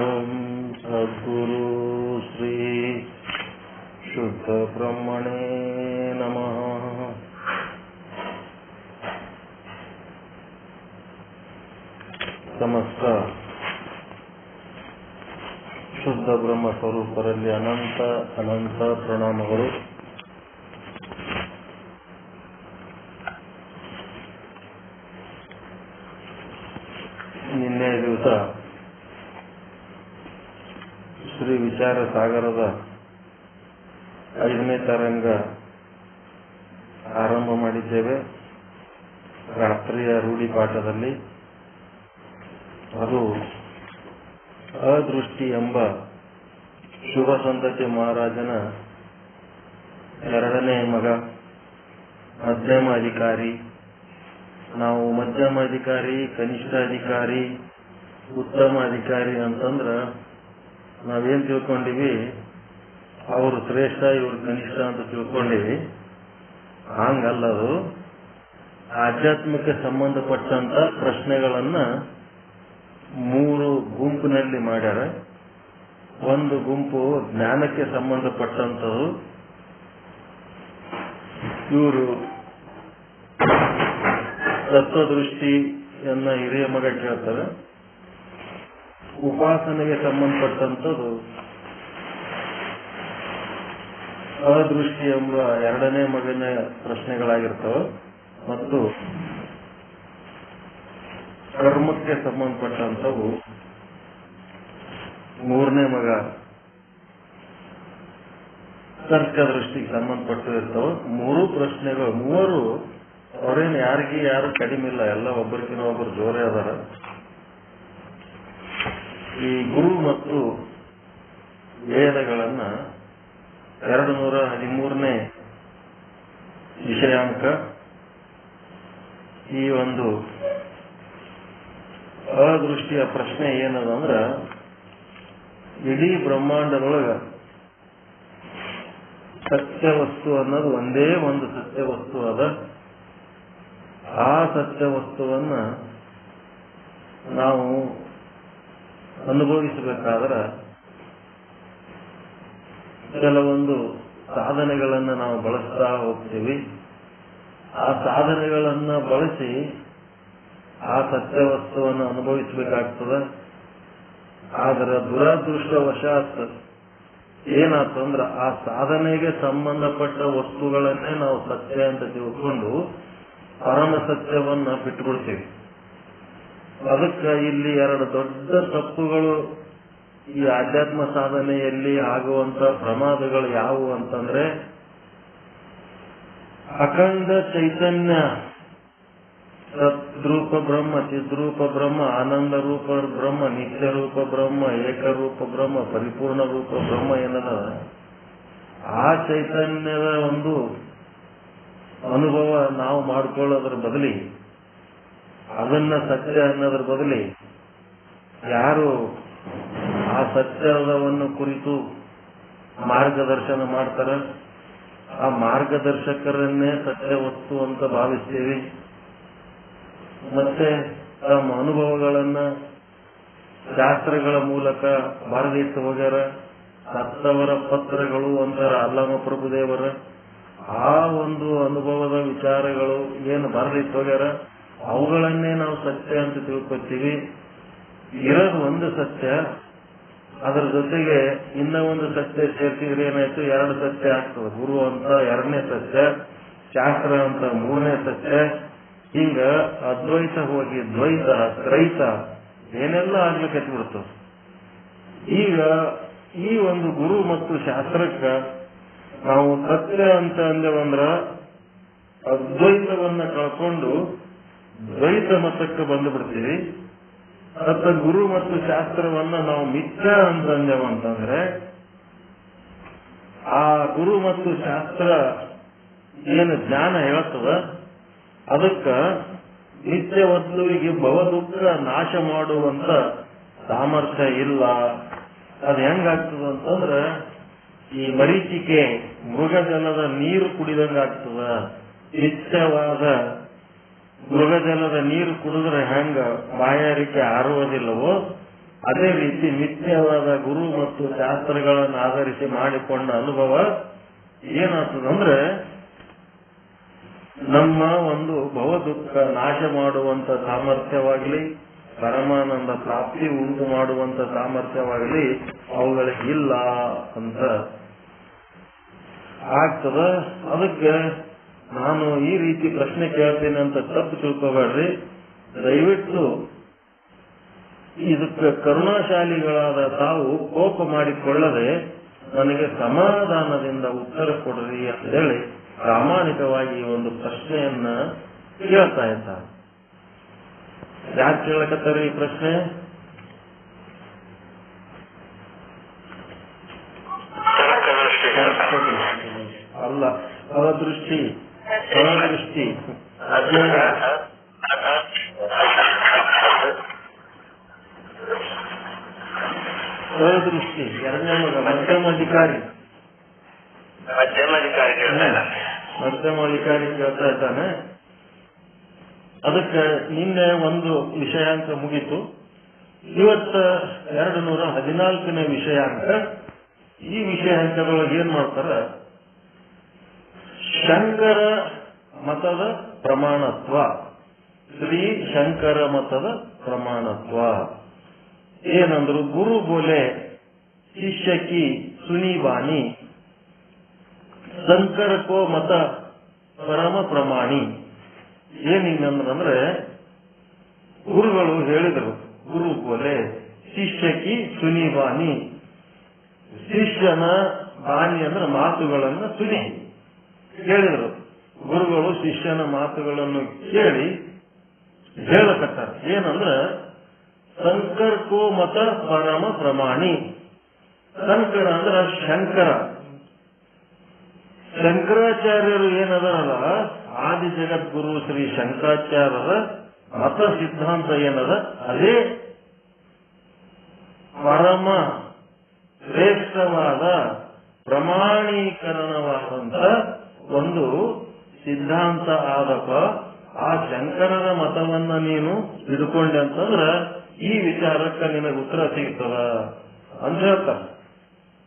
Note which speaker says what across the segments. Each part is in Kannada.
Speaker 1: ॐ सद्गुरु श्री शुद्धब्रह्मणे नमः ಸಮಸ್ತ ಶುದ್ಧ ಬ್ರಹ್ಮ ಸ್ವರೂಪರಲ್ಲಿ ಅನಂತ ಅನಂತ ಪ್ರಣಾಮಗಳು ನಿನ್ನೆ ದಿವಸ ಶ್ರೀ ವಿಚಾರ ಸಾಗರದ ಐದನೇ ತರಂಗ ಆರಂಭ ಮಾಡಿದ್ದೇವೆ. ರಾತ್ರಿಯ ರೂಢಿ ಪಾಠದಲ್ಲಿ ಅದು ಅದೃಷ್ಟಿ ಎಂಬ ಶುಭ ಸಂತತಿ ಮಹಾರಾಜನ ಎರಡನೇ ಮಗ ಮಧ್ಯಮ ಅಧಿಕಾರಿ ನಾವು ಮಧ್ಯಮ ಅಧಿಕಾರಿ, ಕನಿಷ್ಠ ಅಧಿಕಾರಿ, ಉತ್ತಮ ಅಧಿಕಾರಿ ಅಂತಂದ್ರ ನಾವೇನ್ ತಿಳ್ಕೊಂಡಿವಿ? ಅವರು ಶ್ರೇಷ್ಠ, ಇವರು ಕನಿಷ್ಠ ಅಂತ ತಿಳ್ಕೊಂಡಿವಿ. ಹಂಗಲ್ಲದು ಆಧ್ಯಾತ್ಮಕ್ಕೆ ಸಂಬಂಧಪಟ್ಟಂತ ಪ್ರಶ್ನೆಗಳನ್ನ ಮೂರು ಗುಂಪಿನಲ್ಲಿ ಮಾಡ್ಯಾರ. ಒಂದು ಗುಂಪು ಜ್ಞಾನಕ್ಕೆ ಸಂಬಂಧಪಟ್ಟಂತದ್ದು. ಇವರು ತತ್ವದೃಷ್ಟಿಯನ್ನ ಹಿರಿಯ ಮಗ ಕೇಳ್ತಾರೆ. ಉಪಾಸನೆಗೆ ಸಂಬಂಧಪಟ್ಟಂತದ್ದು ಅದೃಷ್ಟಿ ಎಂಬ ಎರಡನೇ ಮಗನ ಪ್ರಶ್ನೆಗಳಾಗಿರ್ತವೆ. ಮತ್ತು ಕರ್ಮಕ್ಕೆ ಸಂಬಂಧಪಟ್ಟಂತವು ಮೂರನೇ ಮಗ ತರ್ಕ ದೃಷ್ಟಿಗೆ ಸಂಬಂಧಪಟ್ಟು ಇರ್ತವೆ ಮೂರು ಪ್ರಶ್ನೆಗಳು, ಮೂವರು ಅವ್ರೇನು ಯಾರಿಗೆ ಯಾರು ಕಡಿಮೆ ಇಲ್ಲ. ಎಲ್ಲ ಒಬ್ಬರಿಗಿನ ಒಬ್ಬರು ಜೋರೇ ಅದಾರ. ಈ ಗುರು ಮತ್ತು ವೇದಗಳನ್ನ ಎರಡು ನೂರ ಹದಿಮೂರನೇ ವಿಷಯಾಂಕ ಈ ಒಂದು ಅದೃಷ್ಟಿಯ ಪ್ರಶ್ನೆ ಏನದಂದ್ರ ಇಡೀ ಬ್ರಹ್ಮಾಂಡದೊಳಗ ಸತ್ಯ ವಸ್ತು ಅನ್ನೋದು ಒಂದೇ ಒಂದು ಸತ್ಯ ವಸ್ತು ಅದ. ಆ ಸತ್ಯ ವಸ್ತುವನ್ನ ನಾವು ಅನುಭವಿಸಬೇಕಾದ್ರ ಕೆಲವೊಂದು ಸಾಧನೆಗಳನ್ನ ನಾವು ಬಳಸ್ತಾ ಹೋಗ್ತೀವಿ. ಆ ಸಾಧನೆಗಳನ್ನ ಬಳಸಿ ಆ ಸತ್ಯ ವಸ್ತುವನ್ನು ಅನುಭವಿಸಬೇಕಾಗ್ತದೆ. ಆದರೆ ದುರದೃಷ್ಟವಶಾತ್ ಏನಾತಂದ್ರ ಆ ಸಾಧನೆಗೆ ಸಂಬಂಧಪಟ್ಟ ವಸ್ತುಗಳನ್ನೇ ನಾವು ಸತ್ಯ ಅಂತ ತಿಳ್ಕೊಂಡು ಪರಮ ಸತ್ಯವನ್ನ ಬಿಟ್ಕೊಡ್ತೀವಿ ಅದಕ್ಕೆ ಇಲ್ಲಿ ಎರಡು ದೊಡ್ಡ ತಪ್ಪುಗಳು ಈ ಆಧ್ಯಾತ್ಮ ಸಾಧನೆಯಲ್ಲಿ ಆಗುವಂತ ಪ್ರಮಾದಗಳು ಯಾವುವು ಅಂತಂದ್ರೆ, ಅಖಂಡ ಚೈತನ್ಯ ಸದ್ರೂಪ ಬ್ರಹ್ಮ, ಚಿದ್ರೂಪ ಬ್ರಹ್ಮ, ಆನಂದ ರೂಪ ಬ್ರಹ್ಮ, ನಿತ್ಯ ರೂಪ ಬ್ರಹ್ಮ ಏಕರೂಪ ಬ್ರಹ್ಮ, ಪರಿಪೂರ್ಣ ರೂಪ ಬ್ರಹ್ಮ ಏನದ ಆ ಚೈತನ್ಯದ ಒಂದು ಅನುಭವ ನಾವು ಮಾಡ್ಕೊಳ್ಳೋದ್ರ ಬದಲಿ, ಅದನ್ನ ಸತ್ಯ ಅನ್ನೋದ್ರ ಬದಲಿ, ಯಾರು ಆ ಸತ್ಯವನ್ನು ಕುರಿತು ಮಾರ್ಗದರ್ಶನ ಮಾಡ್ತಾರ? ಆ ಮಾರ್ಗದರ್ಶಕರನ್ನೇ ಸತ್ಯ ವಸ್ತು ಅಂತ ಭಾವಿಸ್ತೀವಿ. ಮತ್ತೆ ತಮ್ಮ ಅನುಭವಗಳನ್ನ ಶಾಸ್ತ್ರಗಳ ಮೂಲಕ ಬರೆದಿಟ್ಟು ಹೋಗ್ಯಾರ. ಸತ್ತವರ ಪತ್ರಗಳು ಅಂತಾರ ಅಲ್ಲಮ ಪ್ರಭುದೇವರ. ಆ ಒಂದು ಅನುಭವದ ವಿಚಾರಗಳು ಏನು ಬರೆದಿಟ್ಟು ಹೋಗ್ಯಾರ ಅವುಗಳನ್ನೇ ನಾವು ಸತ್ಯ ಅಂತ ತಿಳ್ಕೊತೀವಿ. ಇರೋದು ಒಂದು ಸತ್ಯ. ಅದರ ಜೊತೆಗೆ ಇನ್ನ ಒಂದು ಸತ್ಯ ಸೇರ್ತಿದ್ರೆ ಏನಾಯ್ತು? ಎರಡು ಸತ್ಯ ಆಗ್ತದೆ. ಗುರು ಅಂತ ಎರಡನೇ ಸತ್ಯ, ಶಾಸ್ತ್ರ ಅಂತ ಮೂರನೇ ಸತ್ಯ. ಹಿಂಗ ಅದ್ವೈತ ಹೋಗಿ ದ್ವೈತ, ತ್ರೈತ, ಏನೆಲ್ಲ ಆಗ್ಲಿಕ್ಕೆ ಬಿಡ್ತದೆ ಈಗ ಈ ಒಂದು ಗುರು ಮತ್ತು ಶಾಸ್ತ್ರಕ್ಕ ನಾವು ಸತ್ಯ ಅಂತ ಅಂದೇವಂದ್ರ ಅದ್ವೈತವನ್ನ ಕಳ್ಕೊಂಡು ದ್ವೈತ ಮತಕ್ಕೆ ಬಂದು ಬಿಡ್ತೀವಿ ಅತ್ತ ಗುರು ಮತ್ತು ಶಾಸ್ತ್ರವನ್ನ ನಾವು ಮಿಥ್ಯ ಅಂತ ಅಂದೇವಂತಂದ್ರೆ ಆ ಗುರು ಮತ್ತು ಶಾಸ್ತ್ರ ಏನು ಜ್ಞಾನ ಹೇಳ್ತದ? ಅದಕ್ಕ ನಿತ್ಯ ವಸ್ತುವಿಗೆ ಭವದುಃಖ ನಾಶ ಮಾಡುವಂತ ಸಾಮರ್ಥ್ಯ ಇಲ್ಲ. ಅದು ಹೆಂಗಾಗ್ತದ ಅಂತಂದ್ರ ಈ ಮರೀಚಿಕೆ ಮೃಗಜಲದ ನೀರು ಕುಡಿದಂಗ ಆಗ್ತದ ನಿತ್ಯವಾದ ಮೃಗಜಲದ ನೀರು ಕುಡಿದ್ರೆ ಹೆಂಗ ಬಾಯಾರಿಕೆ ಆರುವುದಿಲ್ಲವೋ? ಅದೇ ರೀತಿ ನಿತ್ಯವಾದ ಗುರು ಮತ್ತು ಶಾಸ್ತ್ರಗಳನ್ನು ಆಧರಿಸಿ ಮಾಡಿಕೊಂಡ ಅನುಭವ ಏನಾಗ್ತದಂದ್ರೆ ನಮ್ಮ ಒಂದು ಭವ ದುಃಖ ನಾಶ ಮಾಡುವಂತ ಸಾಮರ್ಥ್ಯವಾಗಲಿ, ಪರಮಾನಂದ ಪ್ರಾಪ್ತಿ ಉಂಟು ಮಾಡುವಂತ ಸಾಮರ್ಥ್ಯವಾಗಲಿ, ಅವುಗಳಿಗೆ ಇಲ್ಲ ಅಂತ ಆಗ್ತದ? ಅದಕ್ಕ ನಾನು ಈ ರೀತಿ ಪ್ರಶ್ನೆ ಕೇಳ್ತೇನೆ ಅಂತ ತಪ್ಪು ತಿಳ್ಕೋಬೇಡ್ರಿ. ದಯವಿಟ್ಟು ಇದಕ್ಕ ಕರುಣಾಶಾಲಿಗಳಾದ ತಾವು ಕೋಪ ಮಾಡಿಕೊಳ್ಳದೆ ನನಗೆ ಸಮಾಧಾನದಿಂದ ಉತ್ತರ ಕೊಡ್ರಿ ಅಂತ ಹೇಳಿ ಪ್ರಾಮಾಣಿಕವಾಗಿ ಒಂದು ಪ್ರಶ್ನೆಯನ್ನ ಕೇಳ್ತಾ ಇದ್ದಾರೆ. ಯಾಕೆ ಕೇಳಕತ್ತಾರೆ ಈ ಪ್ರಶ್ನೆ? ದೃಷ್ಟಿ. ಅಜ್ಞಾನ ಫಲದೃಷ್ಟಿ ಎರಡನೇ ಮಗ ಮಧ್ಯಮ ಅಧಿಕಾರಿ. ಮಧ್ಯಮ ಅಧಿಕಾರಿ ಹೇಳ್ತಾ ಇದ್ದಾನೆ. ಅದಕ್ಕೆ ನಿನ್ನೆ ಒಂದು ವಿಷಯಾಂಕ ಮುಗಿತು. ಇವತ್ತ ಎರಡು ನೂರ ಹದಿನಾಲ್ಕನೇ ಅಂತ ಈ ವಿಷಯ ವಿಷಯಾಂಕದೊಳಗೆ ಏನ್ ಮಾಡ್ತಾರ? ಶಂಕರ ಮತದ ಪ್ರಮಾಣತ್ವ. ಶ್ರೀ ಶಂಕರ ಮತದ ಪ್ರಮಾಣತ್ವ. ಏನಂದ್ರು ಗುರು ಬೋಲೆ, ಶಿಷ್ಯಕಿ ಶಂಕರ ಕೋ ಮತ ಪರಮ ಪ್ರಮಾಣಿ. ಏನಿಂಗಂದ್ರೆ ಗುರುಗಳು ಹೇಳಿದರು, ಗುರು ಬೋಲೆ, ಶಿಷ್ಯಕಿ ಸುನಿಬಾನಿ ಶಿಷ್ಯನ ಬಾಣಿ ಅಂದ್ರೆ ಮಾತುಗಳನ್ನ ಸುನಿ. ಕೇಳಿದರು ಗುರುಗಳು ಶಿಷ್ಯನ ಮಾತುಗಳನ್ನು ಕೇಳಿ ಹೇಳಕತ್ತಾರೆ. ಏನಂದ್ರ, ಸಂಕರ್ಕೋ ಮತ ಪರಮ ಪ್ರಮಾಣಿ. ಸಂಕರ ಅಂದ್ರ ಶಂಕರ. ಶಂಕರಾಚಾರ್ಯರು ಏನದರಲ್ಲ, ಆದಿ ಜಗದ್ಗುರು ಶ್ರೀ ಶಂಕರಾಚಾರ್ಯರ ಮತ ಸಿದ್ಧಾಂತ ಏನದ? ಅದೇ ಪರಮ ಶ್ರೇಷ್ಠವಾದ ಪ್ರಮಾಣೀಕರಣವಾದಂತ ಒಂದು ಸಿದ್ಧಾಂತ ಆದಪ್ಪ, ಆ ಶಂಕರರ ಮತವನ್ನ ನೀನು ಹಿಡ್ಕೊಂಡೆ ಅಂತಂದ್ರ ಈ ವಿಚಾರಕ್ಕ ನಿನಗೆ ಉತ್ತರ ಸಿಗ್ತದ ಅಂತ ಹೇಳ್ತಾರ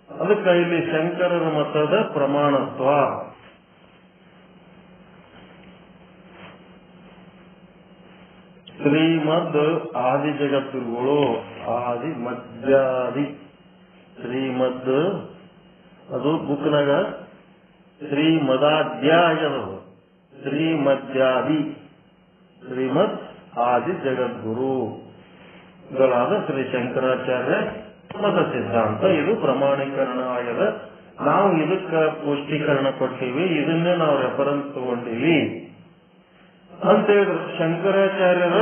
Speaker 1: ಅದಕ್ಕ ಇಲ್ಲಿ ಶಂಕರರ ಮತದ ಪ್ರಮಾಣತ್ವ. ಶ್ರೀಮದ್ ಆದಿ ಜಗತ್ತುಗಳು ಆದಿ ಮಧ್ಯಾದಿ ಶ್ರೀಮದ್, ಅದು ಬುಕ್ನಾಗ ಶ್ರೀಮದಾಧ್ಯಾಯದ ಶ್ರೀಮದ್ಯಾದಿ. ಶ್ರೀಮದ್ ಆದಿ ಜಗದ್ಗುರು. ಗಳಾದ ಶ್ರೀ ಶಂಕರಾಚಾರ್ಯ ಮತ ಸಿದ್ಧಾಂತ. ಇದು ಪ್ರಮಾಣೀಕರಣ ಆಗದ ನಾವು ಇದಕ್ಕ ಪುಷ್ಟೀಕರಣ ಕೊಟ್ಟಿವಿ ಇದನ್ನೇ ನಾವು ರೆಫರೆನ್ಸ್ ತಗೊಂಡಿವಿ. ಅಂತ ಹೇಳಿದ್ರು ಶಂಕರಾಚಾರ್ಯರ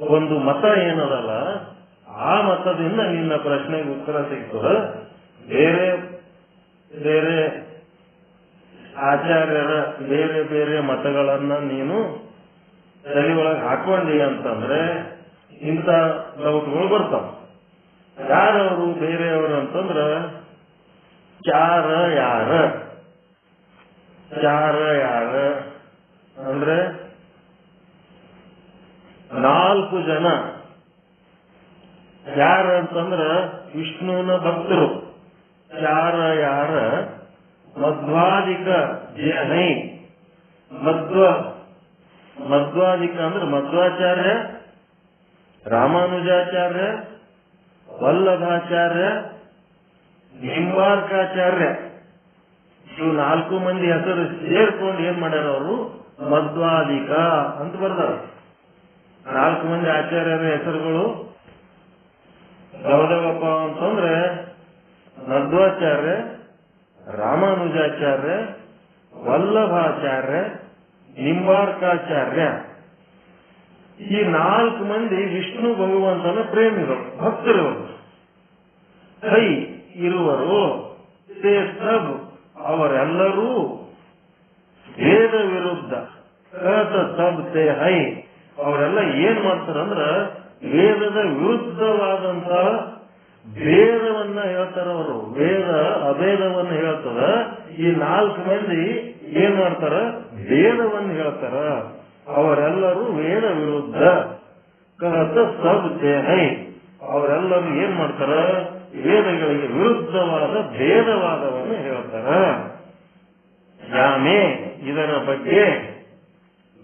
Speaker 1: ಒಂದು ಮತ ಏನದಲ್ಲ, ಆ ಮತದಿಂದ ನಿನ್ನ ಪ್ರಶ್ನೆಗೆ ಉತ್ತರ ಸಿಗ್ತದ. ಬೇರೆ ಬೇರೆ ಆಚಾರ್ಯರ ಬೇರೆ ಬೇರೆ ಮತಗಳನ್ನ ನೀನು ತಲೆ ಒಳಗೆ ಹಾಕೊಂಡಿ ಅಂತಂದ್ರೆ ಇಂಥ ಡೌಟ್ಗಳು ಬರ್ತಾವ. ಯಾರವರು ಬೇರೆಯವರು ಅಂತಂದ್ರ ಚಾರ ಯಾರ? ಚಾರ ಯಾರ? ಅಂದ್ರೆ ನಾಲ್ಕು ಜನ. ಯಾರ ಅಂತಂದ್ರ ವಿಷ್ಣುವಿನ ಭಕ್ತರು. ಚಾರ ಯಾರ? ಮಧ್ವಾದಿಕ ಜೇಹೈ ಮಧ್ವ, ಮಧ್ವಾಧಿಕ ಅಂದ್ರೆ ಮಧ್ವಾಚಾರ್ಯ, ರಾಮಾನುಜಾಚಾರ್ಯ, ವಲ್ಲಭಾಚಾರ್ಯ ನಿಂಬಾರ್ಕಾಚಾರ್ಯ ಇವು ನಾಲ್ಕು ಮಂದಿ ಹೆಸರು ಸೇರ್ಕೊಂಡು ಏನ್ ಮಾಡ್ಯಾರ ಅವರು? ಮಧ್ವಾಧಿಕ ಅಂತ ಬರ್ದಾರ. ನಾಲ್ಕು ಮಂದಿ ಆಚಾರ್ಯರ ಹೆಸರುಗಳು. ಗೌರವಪ್ಪ ಅಂತಂದ್ರೆ ಮಧ್ವಾಚಾರ್ಯ ರಾಮಾನುಜಾಚಾರ್ಯ, ವಲ್ಲಭಾಚಾರ್ಯ, ನಿಂಬಾರ್ಕಾಚಾರ್ಯ. ಈ ನಾಲ್ಕು ಮಂದಿ ವಿಷ್ಣು ಭಗವಂತನ ಪ್ರೇಮಿಗಳು, ಭಕ್ತರು. ಕೈ ಇರುವರು ಸಬ್ ಅವರೆಲ್ಲರೂ ವೇದ ವಿರುದ್ಧ. ಸಬ್ ತೇ ಹೈ. ಅವರೆಲ್ಲ ಏನ್ ಮಾಡ್ತಾರಂದ್ರ ವೇದದ ವಿರುದ್ಧವಾದಂತ ಭೇದವನ್ನ ಹೇಳ್ತಾರ ಅವರು. ವೇದ ಅಭೇದವನ್ನ ಹೇಳ್ತಾರ ಈ ನಾಲ್ಕು ಮಂದಿ ಏನ್ ಮಾಡ್ತಾರ? ಭೇದವನ್ನ ಹೇಳ್ತಾರ. ಅವರೆಲ್ಲರೂ ವೇದ ವಿರುದ್ಧ ಅವರೆಲ್ಲರೂ ಏನ್ ಮಾಡ್ತಾರ? ವೇದಗಳಿಗೆ ವಿರುದ್ಧವಾದ ಭೇದವಾದವನ್ನ ಹೇಳ್ತಾರ. ಯಾಮೆ, ಇದರ ಬಗ್ಗೆ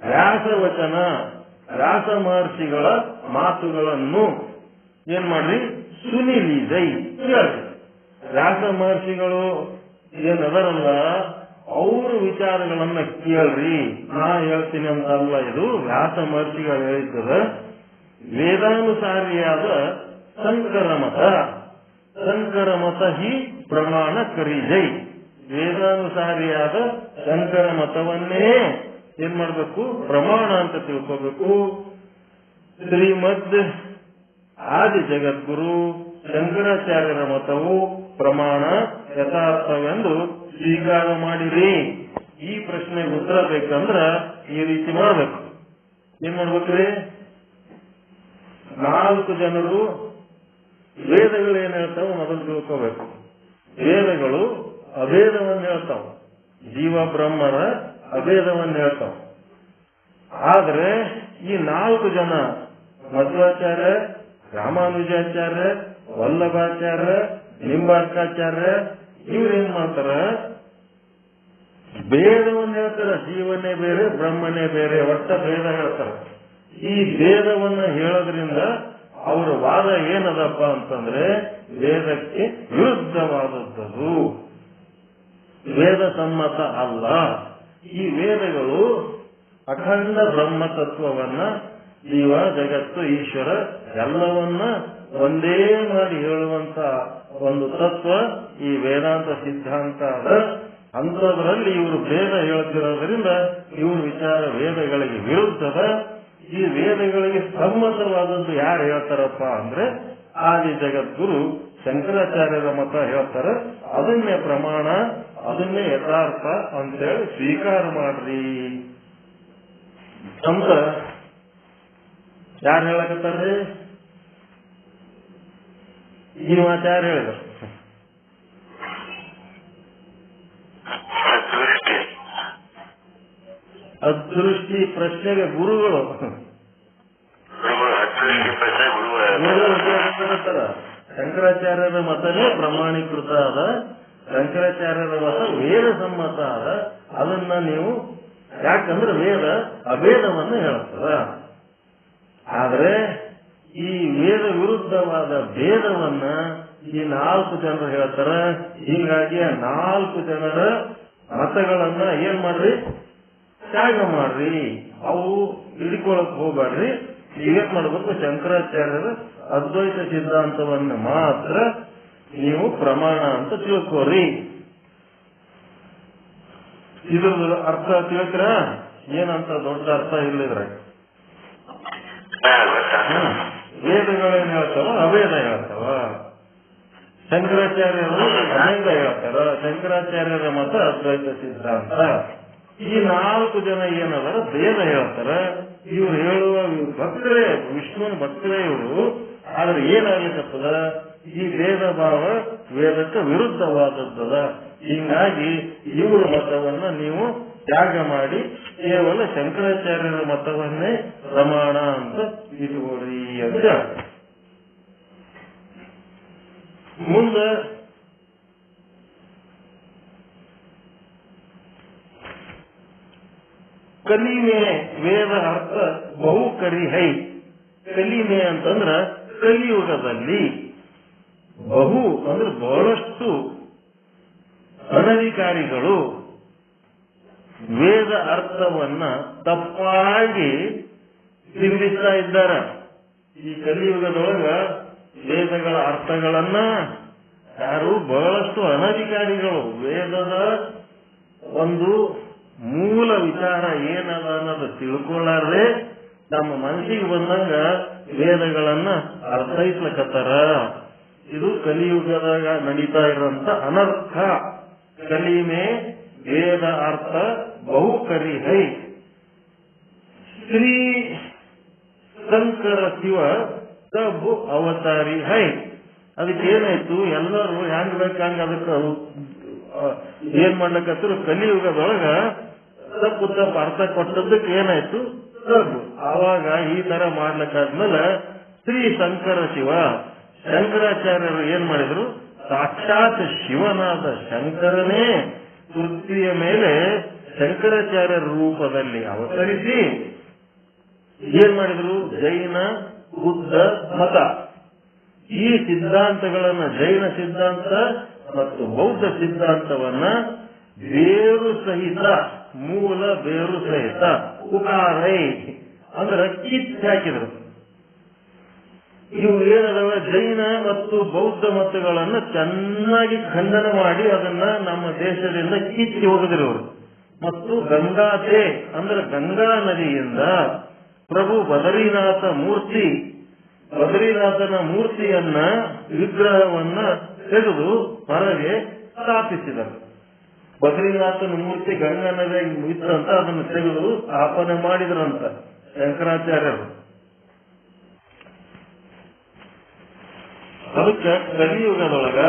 Speaker 1: ವ್ಯಾಸವಚನ ವ್ಯಾಸ ಮಹರ್ಷಿಗಳ ಮಾತುಗಳನ್ನು ಏನ್ ಮಾಡ್ರಿ? ಸುನಿಲಿದೈ ದೈ ವ್ಯಾಸ ಮಹರ್ಷಿಗಳು ಏನದರಲ್ಲ ಅವ್ರ ವಿಚಾರಗಳನ್ನ ಕೇಳ್ರಿ ನಾ ಹೇಳ್ತೀನಿ ಅಂತ ಅಲ್ಲ ಇದು ವ್ಯಾಸ ಮಹರ್ಷಿಗಳು ಹೇಳಿದ್ದದ ವೇದಾನುಸಾರಿಯಾದ ಶಂಕರ ಮತ ಶಂಕರ ಮತ ಹಿ ಪ್ರಮಾಣ ಕರಿಜೈ ವೇದಾನುಸಾರಿಯಾದ ಶಂಕರ ಮತವನ್ನೇ ಏನ್ ಮಾಡಬೇಕು? ಪ್ರಮಾಣ ಅಂತ ತಿಳ್ಕೋಬೇಕು. ಶ್ರೀಮದ್ ಆದಿ ಜಗದ್ಗುರು ಶಂಕರಾಚಾರ್ಯರ ಮತವು ಪ್ರಮಾಣ ಯಥಾರ್ಥವೆಂದು ಸ್ವೀಕಾರ ಮಾಡಿರಿ. ಈ ಪ್ರಶ್ನೆಗೆ ಉತ್ತರ ಬೇಕಂದ್ರ ಈ ರೀತಿ ಮಾಡಬೇಕು. ಏನ್ ಮಾಡ್ಬೇಕ್ರಿ? ನಾಲ್ಕು ಜನರು ವೇದಗಳು ಏನ್ ಹೇಳ್ತಾವ ಮೊದಲು ತಿಳ್ಕೋಬೇಕು. ವೇದಗಳು ಅಭೇದವನ್ನು ಹೇಳ್ತಾವ. ಜೀವ ಬ್ರಹ್ಮರ ಅಭೇದವನ್ನು ಹೇಳ್ತಾವ. ಆದ್ರೆ ಈ ನಾಲ್ಕು ಜನ ಮಧ್ವಾಚಾರ್ಯ ರಾಮಾನುಜಾಚಾರ್ಯ, ವಲ್ಲಭಾಚಾರ್ಯ ಲಿಂಬಾರ್ಕಾಚಾರ್ಯ ಇವ್ರೇನ್ ಮಾಡ್ತಾರ? ಭೇದವನ್ನು ಹೇಳ್ತಾರ, ಜೀವನೇ ಬೇರೆ, ಬ್ರಹ್ಮನೇ ಬೇರೆ, ಒಟ್ಟ ಭೇದ ಹೇಳ್ತಾರ. ಈ ಭೇದವನ್ನ ಹೇಳೋದ್ರಿಂದ ಅವರ ವಾದ ಏನದಪ್ಪ ಅಂತಂದ್ರೆ, ವೇದಕ್ಕೆ ವಿರುದ್ಧವಾದದ್ದು. ವೇದ ಸಮ್ಮತ ಅಲ್ಲ. ಈ ವೇದಗಳು ಅಖಂಡ ಬ್ರಹ್ಮ ತತ್ವವನ್ನ ಜೀವ ಜಗತ್ತು ಈಶ್ವರ ಎಲ್ಲವನ್ನ ಒಂದೇ ಮಾಡಿ ಹೇಳುವಂತ ಒಂದು ತತ್ವ ಈ ವೇದಾಂತ ಸಿದ್ಧಾಂತ ಅದ. ಅಂಥದ್ರಲ್ಲಿ ಇವರು ಭೇದ ಹೇಳುತ್ತಿರೋದ್ರಿಂದ ಇವರ ವಿಚಾರ ವೇದಗಳಿಗೆ ವಿರುದ್ಧದ. ಈ ವೇದಗಳಿಗೆ ಸಮ್ಮತವಾದದ್ದು ಯಾರು ಹೇಳ್ತಾರಪ್ಪ ಅಂದ್ರೆ ಆದಿ ಜಗದ್ಗುರು ಶಂಕರಾಚಾರ್ಯರ ಮತ ಹೇಳ್ತಾರ. ಅದನ್ನೇ ಪ್ರಮಾಣ, ಅದನ್ನೇ ಯಥಾರ್ಥ ಅಂತೇಳಿ ಸ್ವೀಕಾರ ಮಾಡ್ರಿ ಅಂತ ಯಾರು ಹೇಳಕತ್ತಾರ್ರಿ? ಈ ಮಾತು ಯಾರು ಹೇಳಿದ್ರು?
Speaker 2: ದೃಷ್ಟಿ
Speaker 1: ಅದೃಷ್ಟಿ ಪ್ರಶ್ನೆಗೆ ಗುರುಗಳು. ಶಂಕರಾಚಾರ್ಯರ ಮತನೇ ಪ್ರಮಾಣೀಕೃತ ಆದ ಶಂಕರಾಚಾರ್ಯರ ಮತ ವೇದ ಸಮ್ಮತ ಆದ. ಅದನ್ನ ನೀವು ಯಾಕಂದ್ರೆ ವೇದ ಅಭೇದವನ್ನು ಹೇಳ್ತದ ಆದ್ರೆ ಈ ವೇದ ವಿರುದ್ಧವಾದ ಭೇದವನ್ನ ಈ ನಾಲ್ಕು ಜನರು ಹೇಳ್ತಾರ. ಹೀಗಾಗಿ ನಾಲ್ಕು ಜನರ ಮತಗಳನ್ನ ಏನ್ ಮಾಡ್ರಿ? ತ್ಯಾಗ ಮಾಡ್ರಿ. ಅವು ಹಿಡ್ಕೊಳಕ್ ಹೋಗ್ಬೇಡ್ರಿ ನೀವೇನ್ ಮಾಡ್ಬೇಕು? ಶಂಕರಾಚಾರ್ಯರ ಅದ್ವೈತ ಸಿದ್ಧಾಂತವನ್ನು ಮಾತ್ರ ನೀವು ಪ್ರಮಾಣ ಅಂತ ತಿಳ್ಕೋರಿ. ಇದ್ರ ಅರ್ಥ ತಿಳ್ಕ್ರ? ಏನಂತ ದೊಡ್ಡ ಅರ್ಥ ಇಲ್ಲಿದ್ರೆ. ವೇದಗಳೇನ್ ಹೇಳ್ತಾವ ಅವೇದ ಹೇಳ್ತಾವ. ಶಂಕರಾಚಾರ್ಯರು ಅನೇಕ ಹೇಳ್ತಾರ. ಶಂಕರಾಚಾರ್ಯರ ಮತ ಅದ್ವೈತ ಸಿದ್ಧಾಂತ. ಈ ನಾಲ್ಕು ಜನ ಏನದಾರ ವೇದ ಹೇಳ್ತಾರ. ಇವ್ರು ಹೇಳುವ ಭಕ್ತರೇ ವಿಷ್ಣುವಿನ ಭಕ್ತರೇ ಇವರು. ಆದ್ರೆ ಏನಾಗ್ಲಿಕ್ಕದ ಈ ವೇದ ಭಾವ ವೇದಕ್ಕೆ ವಿರುದ್ಧವಾದದ್ದದ. ಹೀಗಾಗಿ ಇವರ ಮತವನ್ನ ನೀವು ತ್ಯಾಗ ಮಾಡಿ ಕೇವಲ ಶಂಕರಾಚಾರ್ಯರ ಮತವನ್ನೇ ಪ್ರಮಾಣ ಅಂತ ಇಟ್ಕೊಳ್ಳಿ ಅಂತ. ಮುಂದೆ ಕಲಿಮೆ ವೇದ ಅರ್ಥ ಬಹು ಕರಿಹೈ ಕಲಿಮೆ ಅಂತಂದ್ರ ಕಲಿಯುಗದಲ್ಲಿ ಬಹು ಅಂದ್ರೆ ಬಹಳಷ್ಟು ಅನಧಿಕಾರಿಗಳು ವೇದ ಅರ್ಥವನ್ನ ತಪ್ಪಾಗಿ ಬಿಂಬಿಸ್ತಾ ಇದ್ದಾರೆ. ಈ ಕಲಿಯುಗದೊಳಗ ವೇದಗಳ ಅರ್ಥಗಳನ್ನ ಯಾರು ಬಹಳಷ್ಟು ಅನಧಿಕಾರಿಗಳು. ವೇದದ ಒಂದು ಮೂಲ ವಿಚಾರ ಏನದ ಅನ್ನೋದು ತಿಳ್ಕೊಳ್ಳಾರ್ದೆ ನಮ್ಮ ಮನಸ್ಸಿಗೆ ಬಂದಂಗ ವೇದಗಳನ್ನ ಅರ್ಥೈಸ್ಲಕತ್ತಾರ. ಇದು ಕಲಿಯುಗದಾಗ ನಡೀತಾ ಇರುವಂತ ಅನರ್ಥ. ಕಲಿಮೆ ವೇದ ಅರ್ಥ ಬಹು ಕರಿ ಹೈ ಶ್ರೀ ಶಂಕರ ಶಿವ ಪ್ರಭು ಅವತಾರಿ ಹೈ ಅದಕ್ಕೆ ಏನಾಯ್ತು ಎಲ್ಲರೂ ಹೆಂಗ್ ಬೇಕಂಗ ಅದಕ್ಕೆ ಏನ್ ಮಾಡ್ಲಕತ್ತರು ಕಲಿಯುಗದೊಳಗ ತಪ್ಪು ತಪ್ಪು ಅರ್ಥ ಕೊಟ್ಟದ್ದಕ್ಕೆ ಏನಾಯ್ತು? ಪ್ರಭು ಆವಾಗ ಈ ತರ ಮಾಡ್ಲಿಕ್ಕಾದ್ಮೇಲೆ ಶ್ರೀ ಶಂಕರ ಶಿವ, ಶಂಕರಾಚಾರ್ಯರು ಏನ್ ಮಾಡಿದ್ರು? ಸಾಕ್ಷಾತ್ ಶಿವನಾದ ಶಂಕರನೇ ಪೃಥ್ವಿಯ ಮೇಲೆ ಶಂಕರಾಚಾರ್ಯ ರೂಪದಲ್ಲಿ ಅವತರಿಸಿ ಏನ್ ಮಾಡಿದ್ರು? ಜೈನ, ಬುದ್ಧ, ಮತ. ಈ ಸಿದ್ಧಾಂತಗಳನ್ನ ಜೈನ ಸಿದ್ಧಾಂತ ಮತ್ತು ಬೌದ್ಧ ಸಿದ್ಧಾಂತವನ್ನ ಬೇರು ಸಹಿತ, ಮೂಲ ಬೇರು ಸಹಿತ ಉಕಾರೈ ಅಂದ್ರೆ ಕಿತ್ ಹಾಕಿದ್ರು. ಇವು ಏನದವ ಜೈನ ಮತ್ತು ಬೌದ್ಧ ಮತಗಳನ್ನ ಚೆನ್ನಾಗಿ ಖಂಡನ ಮಾಡಿ ಅದನ್ನ ನಮ್ಮ ದೇಶದಿಂದ ಕಿತ್ತಿ ಹೋಗದಿರೋರು ಮತ್ತು ಗಂಗಾತೆ, ಅಂದ್ರೆ ಗಂಗಾ ನದಿಯಿಂದ ಪ್ರಭು ಬದರಿನಾಥ ಮೂರ್ತಿ, ಬದರಿನಾಥನ ಮೂರ್ತಿಯನ್ನ ವಿಗ್ರಹವನ್ನ ತೆಗೆದು ಹೊರಗೆ ಸ್ಥಾಪಿಸಿದರು. ಬದ್ರಿನಾಥನ ಮೂರ್ತಿ ಗಂಗಾ ನದಿಯಾಗಿ ಇತ್ತಂತ ಅದನ್ನು ತೆಗೆದು ಸ್ಥಾಪನೆ ಮಾಡಿದ್ರಂತ ಶಂಕರಾಚಾರ್ಯರು. ಅದಕ್ಕೆ ಕಲಿಯುಗದೊಳಗ